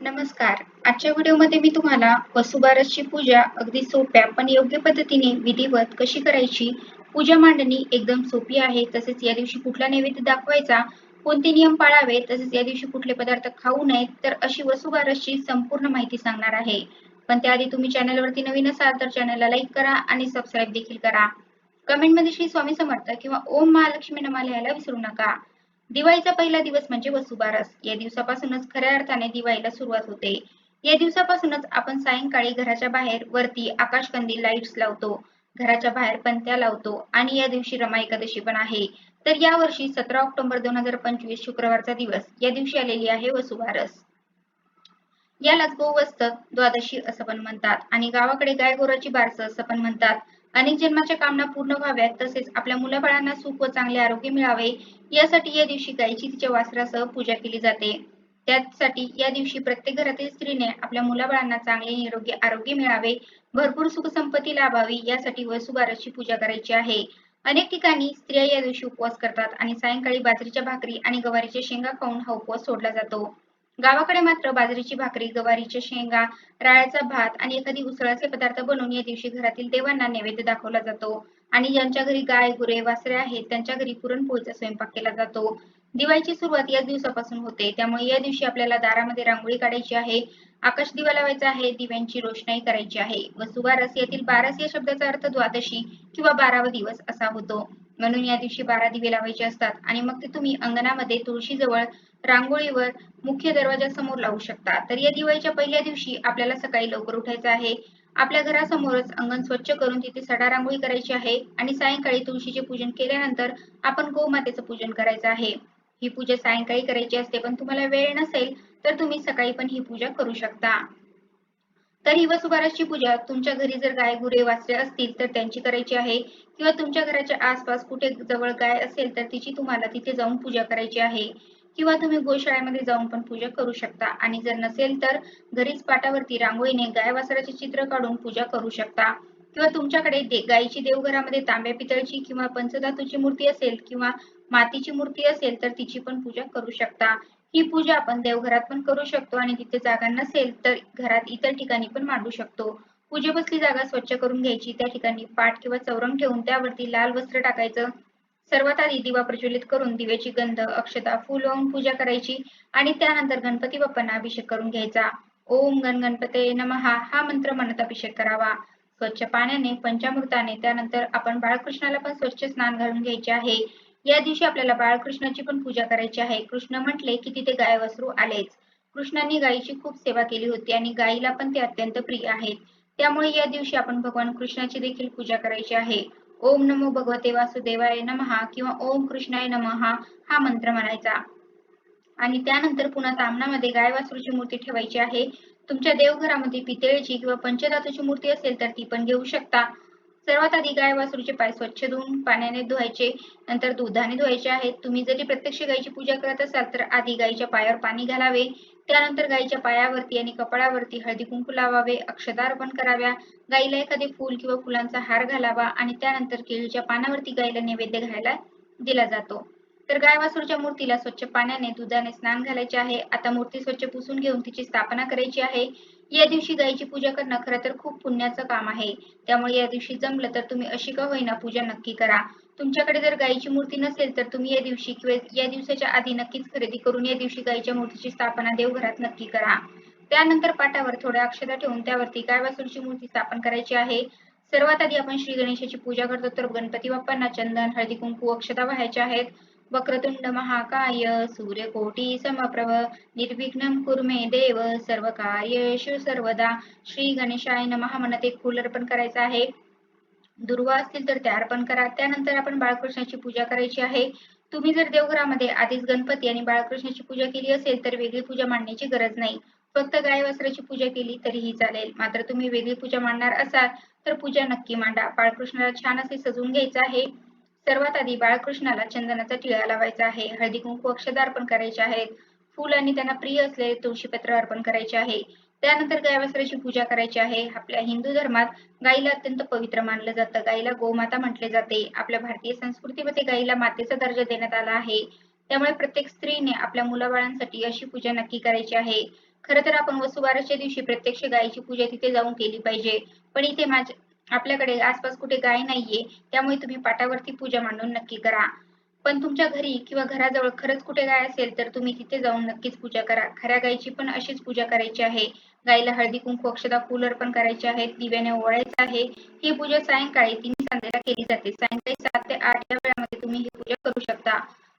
नमस्कार. आजच्या व्हिडिओमध्ये मी तुम्हाला वसुबारसची पूजा अगदी सोप्या पण योग्य पद्धतीने विधिवत कशी करायची पूजा मांडणी एकदम सोपी आहे तसेच या दिवशी कुठला नैवेद्य दाखवायचा कोणते नियम पाळावे तसेच या दिवशी कुठले पदार्थ खाऊ नयेत तर अशी वसुबारसची संपूर्ण माहिती सांगणार आहे. पण त्याआधी तुम्ही चॅनलवरती नवीन असाल तर चॅनलला लाईक करा आणि सबस्क्राईब देखील करा. कमेंटमध्ये श्री स्वामी समर्थ किंवा ओम महालक्ष्मी नमा लिहायला विसरू नका. दिवाळीचा पहिला दिवस म्हणजे वसुबारस. या दिवसापासूनच खऱ्या अर्थाने दिवाळीला सुरुवात होते. या दिवसापासूनच आपण सायंकाळी घराच्या बाहेर वरती आकाशकंदील लाईट्स लावतो. घराच्या बाहेर पंत्या लावतो. आणि या दिवशी रमा एकादशी पण आहे. तर या वर्षी सतरा ऑक्टोबर दोन हजार पंचवीस शुक्रवारचा दिवस. या दिवशी आलेली आहे वसुबारस. यालाच गोवस्त द्वादशी असं पण म्हणतात. आणि गावाकडे गाय गोराची बारस असं पण म्हणतात. अनेक जन्माच्या कामना पूर्ण व्हाव्यात तसेच आपल्या मुलाबाळांना सुख व चांगले आरोग्य मिळावे यासाठी या दिवशी गायीची तिच्या वासरासह पूजा केली जाते. त्यासाठी या दिवशी प्रत्येक घरातील स्त्रीने आपल्या मुलाबाळांना चांगले निरोगी आरोग्य मिळावे भरपूर सुख संपत्ती लाभावी यासाठी वसुबारसची पूजा करायची आहे. अनेक ठिकाणी स्त्रिया या दिवशी उपवास करतात आणि सायंकाळी बाजरीच्या भाकरी आणि गवारीच्या शेंगा खाऊन हा उपवास सोडला जातो. गावाकडे मात्र बाजरीची भाकरी गवारीच्या शेंगा राळ्याचा भात आणि एखादी उसळाचे पदार्थ बनवून या दिवशी घरातील देवांना नैवेद्य दाखवला जातो. आणि ज्यांच्या घरी गाय गुरे वासरे आहेत त्यांच्या घरी पुरणपोळीचा स्वयंपाक केला जातो. दिवाळीची सुरुवात याच दिवसापासून होते. त्यामुळे या दिवशी आपल्याला दारामध्ये रांगोळी काढायची आहे आकाश दिवा लावायचा आहे दिव्यांची रोषणाई करायची आहे. वसुबारस यातील बारस या शब्दाचा अर्थ द्वादशी किंवा बारावा दिवस असा होतो. म्हणून या दिवशी बारा दिवे लावायचे असतात. आणि मग ते तुम्ही अंगणामध्ये तुळशीजवळ रांगोळीवर मुख्य दरवाजासमोर लावू शकता. तर या दिवाळीच्या पहिल्या दिवशी आपल्याला सकाळी लवकर उठायचं आहे. आपल्या घरासमोरच अंगण स्वच्छ करून तिथे सडा रांगोळी करायची आहे. आणि सायंकाळी तुळशीचे पूजन केल्यानंतर आपण गोमातेचं पूजन करायचं आहे. ही पूजा सायंकाळी करायची असते पण तुम्हाला वेळ नसेल तर तुम्ही सकाळी पण ही पूजा करू शकता. तर ही वसुबारसची पूजा तुमच्या घरी जर गाय गुरे वासरे असतील तर त्यांची करायची आहे. किंवा तुमच्या घराच्या आसपास कुठे जवळ गाय असेल तर तिची तुम्हाला तिथे जाऊन पूजा करायची आहे. किंवा तुम्ही गोशाळेमध्ये जाऊन पण पूजा करू शकता. आणि जर नसेल तर घरीच पाटावरती रांगोळीने गाय वासराचे चित्र काढून पूजा करू शकता. किंवा तुमच्याकडे दे गायीची देवघरामध्ये तांब्या पितळची किंवा पंचधातूची मूर्ती असेल किंवा मातीची मूर्ती असेल तर तिची पण पूजा करू शकता. ही पूजा आपण देवघरात पण करू शकतो आणि तिथे जागा नसेल तर घरात इतर ठिकाणी पण मांडू शकतो. पूजे बसली जागा स्वच्छ करून घ्यायची त्या ठिकाणी पाठ किंवा चौरंग ठेवून त्यावरती लाल वस्त्र टाकायचं. सर्वात आधी दिवा प्रज्वलित करून दिव्याची गंध अक्षता फुल पूजा करायची आणि त्यानंतर गणपती बाप्पांना अभिषेक करून घ्यायचा. ओम गण गणपते नमहा हा मंत्र म्हणत अभिषेक करावा. स्वच्छ पाण्याने पंचामृताने त्यानंतर आपण बाळकृष्णाला पण स्वच्छ स्नान घालून घ्यायचे आहे. या दिवशी आपल्याला बाळकृष्णाची पण पूजा करायची आहे. कृष्ण म्हटले की तिथे गाय वसरू आलेच. कृष्णांनी गायीची खूप सेवा केली होती आणि गायीला पण ते अत्यंत प्रिय आहेत. त्यामुळे या दिवशी आपण भगवान कृष्णाची देखील पूजा करायची आहे. ओम नमो भगवते वासुदेवाय नमहा किंवा ओम कृष्णाय नमहा हा मंत्र म्हणायचा. आणि त्यानंतर पुन्हा तामणामध्ये गाय वासरूची मूर्ती ठेवायची आहे. तुमच्या देवघरामध्ये पितळेची किंवा पंचधातूची मूर्ती असेल तर ती पण घेऊ शकता. सर्वात आधी गाय वासरूचे पाय स्वच्छ धुवून पाण्याने धुवायचे नंतर दुधाने धुवायचे आहेत. तुम्ही जरी प्रत्यक्ष गायीची पूजा करत असाल तर आधी गायीच्या पायावर पाणी घालावे. त्यानंतर गायीच्या पायावरती आणि कपाळावरती हळदी कुंकू लावावे अक्षदा अर्पण कराव्या. गायीला एखादे फूल किंवा फुलांचा हार घालावा आणि त्यानंतर केळीच्या पानावरती गायीला नैवेद्य घालायला दिला जातो. तर गायवासूरच्या मूर्तीला स्वच्छ पाण्याने दुधाने स्नान घालायचे आहे. आता मूर्ती स्वच्छ पुसून घेऊन तिची स्थापना करायची आहे. या दिवशी गायीची पूजा करणं खरं तर खूप पुण्याचं काम आहे. त्यामुळे या दिवशी जमलं तर तुम्ही अशी का होईना पूजा नक्की करा. तुमच्याकडे जर गायीची मूर्ती नसेल तर तुम्ही या दिवशी किंवा या दिवसाच्या आधी नक्कीच खरेदी करून या दिवशी गायीच्या मूर्तीची स्थापना देवघरात नक्की करा. त्यानंतर पाटावर थोड्या अक्षता ठेवून त्यावरती गायवासूरची मूर्ती स्थापन करायची आहे. सर्वात आधी आपण श्री गणेशाची पूजा करतो. तर गणपती बाप्पांना चंदन हळदी कुंकू अक्षता व्हायच्या आहेत. वक्रतुंड महाकाय सूर्यकोटी समप्रभ निर्विघ्न कुर्मे देव सर्व कार्येषु सर्वदा श्री गणेशाय नमः. म्हणते फुल अर्पण करायचं आहे. दुर्वा असतील तर त्या अर्पण करा. त्यानंतर आपण बाळकृष्णाची पूजा करायची आहे. तुम्ही जर देवघरामध्ये आधीच गणपती आणि बाळकृष्णाची पूजा केली असेल तर वेगळी पूजा मांडण्याची गरज नाही. फक्त गाय वस्त्राची पूजा केली तरीही चालेल. मात्र तुम्ही वेगळी पूजा मांडणार असाल तर पूजा नक्की मांडा. बाळकृष्णाला छान असे सजवून घ्यायचं आहे. सर्वात आधी बाळकृष्णाला चंदनाचा टिळा लावायचा आहे. हळदी कुंकू अक्षदा अर्पण करायचे आहेत. फूल आणि त्यांना प्रिय असलेले तुळशीपत्र अर्पण करायचे आहे. त्यानंतर गायवासराची पूजा करायची आहे. आपल्या हिंदू धर्मात गायीला अत्यंत पवित्र मानलं जातं. गायीला गोमाता म्हटले जाते. आपल्या भारतीय संस्कृतीमध्ये गायीला मातेचा दर्जा देण्यात आला आहे. त्यामुळे प्रत्येक स्त्रीने आपल्या मुलाबाळांसाठी अशी पूजा नक्की करायची आहे. खर तर आपण वसुबारसच्या दिवशी प्रत्यक्ष गायीची पूजा तिथे जाऊन केली पाहिजे. पण इथे आपल्याकडे आसपास कुठे गाय नाहीये त्यामुळे तुम्ही पाटावरती पूजा मांडून नक्की करा. पण तुमच्या घरी किंवा घराजवळ खरंच कुठे गाय असेल तर तुम्ही तिथे जाऊन नक्कीच पूजा करा. खऱ्या गायीची पण अशीच पूजा करायची आहे. गायीला हळदी कुंकू अक्षदा फुल अर्पण करायचे आहेत दिव्याने ओवाळायचं आहे. ही पूजा सायंकाळी तीन संध्याला केली जाते. सायंकाळी सात ते आठ या वेळामध्ये तुम्ही ही पूजा करू शकता.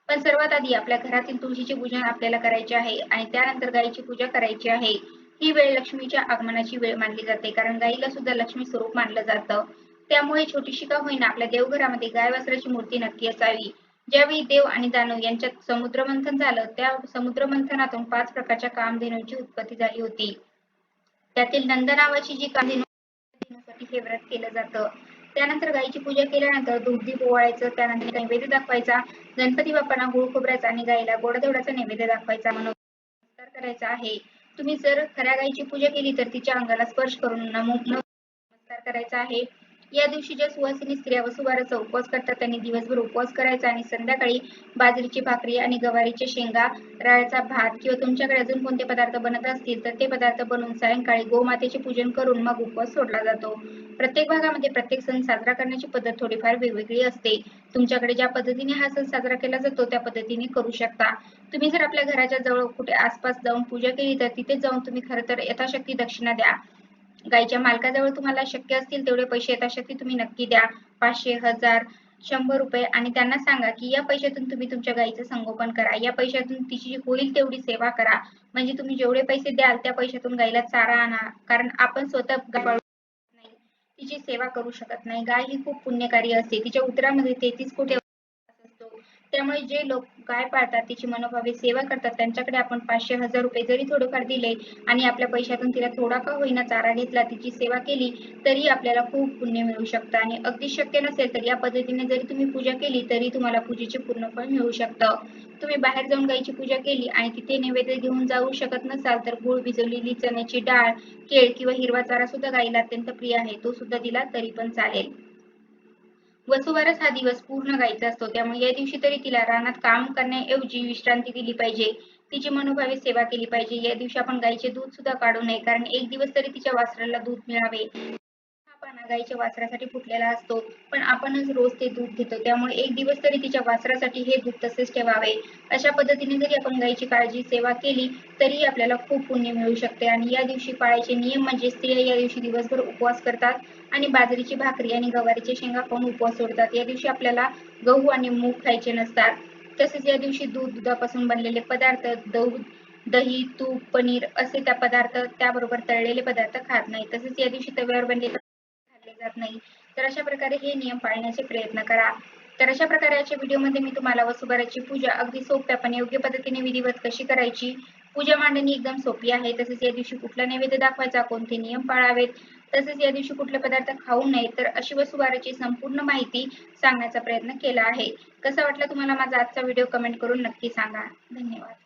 पण सर्वात आधी आपल्या घरातील तुळशीचे पूजन आपल्याला करायचे आहे आणि त्यानंतर गायीची पूजा करायची आहे. ही वेळ लक्ष्मीच्या आगमनाची वेळ मानली जाते. कारण गायीला सुद्धा लक्ष्मी स्वरूप मानलं जातं. त्यामुळे छोटीशी का होईना आपल्या देवघरामध्ये गाय वासराची मूर्ती नक्की असावी. ज्यावेळी देव आणि दानव यांच्यात समुद्रमंथन झालं त्या समुद्रमंथनातून पाच प्रकारच्या कामधेनूंची उत्पत्ती झाली होती. त्यातील नंद नावाची जी कामधेनूसाठी हे व्रत केलं जातं. त्यानंतर गायीची पूजा केल्यानंतर दूध पोवाळायचं त्यानंतर नैवेद्य दाखवायचा गणपती बाप्पांना गुळ खोबऱ्याचा आणि गायीला गोडधोडाचा नैवेद्य दाखवायचा म्हणून करायचा आहे. तुम्ही जर खऱ्या गायीची पूजा केली तर तिच्या अंगाला स्पर्श करून नमो नमस्कार करायचा आहे. या दिवशी ज्या सुवासिनी स्त्रिया वसुबाराचा उपवास करतात त्यांनी दिवसभर उपवास करायचा आणि संध्याकाळी बाजरीची भाकरी आणि गवारीचे शेंगा राळ्याचा भात किंवा तुमच्याकडे अजून कोणते पदार्थ बनत असतील तर ते पदार्थ बनवून सायंकाळी गोमातेचे पूजन करून मग उपवास सोडला जातो. प्रत्येक भागामध्ये प्रत्येक सण साजरा करण्याची पद्धत थोडीफार वेगवेगळी असते. तुमच्याकडे ज्या पद्धतीने हा सण साजरा केला जातो त्या पद्धतीने करू शकता. तुम्ही जर आपल्या घराच्या जवळ कुठे आसपास जाऊन पूजा केली तर तिथे जाऊन तुम्ही खरं तर यथाशक्ती दक्षिणा द्या. गायीच्या मालकाजवळ तुम्हाला शक्य असतील तेवढे पैसे यथाशक्ती तुम्ही नक्की द्या. पाचशे हजार शंभर रुपये. आणि त्यांना सांगा की या पैशातून तुम्ही तुमच्या गायीचं संगोपन करा. या पैशातून तिची होईल तेवढी सेवा करा. म्हणजे तुम्ही जेवढे पैसे द्याल त्या पैशातून गायीला चारा आणा. कारण आपण स्वतः गाय तिची सेवा करू शकत नाही. गाय ही खूप पुण्यकारी असते. तिच्या उतरामध्ये तेहतीस कोटी त्यामुळे जे लोक गाय पाळतात तिची मनोभावे सेवा करतात त्यांच्याकडे आपण पाचशे हजार रुपये जरी थोडेफार दिले आणि आपल्या पैशातून तिला थोडा का होईना चारा घेतला तिची सेवा केली तरी आपल्याला खूप पुण्य मिळू शकतं. आणि अगदी शक्य नसेल तर या पद्धतीने जरी तुम्ही पूजा केली तरी तुम्हाला पूजेचे पूर्ण फळ मिळू शकतं. तुम्ही बाहेर जाऊन गायीची पूजा केली आणि तिथे नैवेद्य घेऊन जाऊ शकत नसाल तर गुळ भिजवलेली चण्याची डाळ केळ किंवा हिरवा चारा सुद्धा गायीला अत्यंत प्रिय आहे. तो सुद्धा दिला तरी पण चालेल. वसुबारस हा दिवस पूर्ण गायीचा असतो. त्यामुळे या दिवशी तरी तिला रानात काम करण्याऐवजी विश्रांती दिली पाहिजे. तिची मनोभावे सेवा केली पाहिजे. या दिवशी आपण गायीचे दूध सुद्धा काढू नये. कारण एक दिवस तरी तिच्या वासराला दूध मिळावे. हा वासरासाठी फुटलेला असतो. पण आपणच रोज ते दूध घेतो. त्यामुळे एक दिवस तरी तिच्या वासरासाठी हे दूध तसेच ठेवावे. अशा पद्धतीने जरी आपण गायीची काळजी सेवा केली तरी आपल्याला खूप पुण्य मिळू शकते. आणि या दिवशी पाळायचे नियम म्हणजे स्त्रिया या दिवशी दिवसभर उपवास करतात आणि बाजरीची भाकरी आणि गवारीचे शेंगा खाऊन उपवास सोडतात. या दिवशी आपल्याला गहू आणि मूग खायचे नसतात. तसेच या दिवशी दूध दुधापासून बनलेले पदार्थ दूध दही तूप पनीर असे त्या पदार्थ त्याबरोबर तळलेले पदार्थ खात नाही. तसेच या दिवशी तव्यावर बनलेले जात नाही. तर अशा प्रकारे हे नियम पाळण्याचे प्रयत्न करा. तर अशा प्रकारे आजच्या व्हिडिओमध्ये मी तुम्हाला वसुबाराची पूजा अगदी सोप्या पण योग्य पद्धतीने विधिवत कशी करायची पूजा मांडणी एकदम सोपी आहे. तसेच या दिवशी कुठला नैवेद्य दाखवायचा कोणते नियम पाळावेत तसेच या दिवशी कुठले पदार्थ खाऊ नये तर अशी वसुबाराची संपूर्ण माहिती सांगण्याचा प्रयत्न केला आहे. कसा वाटला तुम्हाला माझा आजचा व्हिडिओ कमेंट करून नक्की सांगा. धन्यवाद.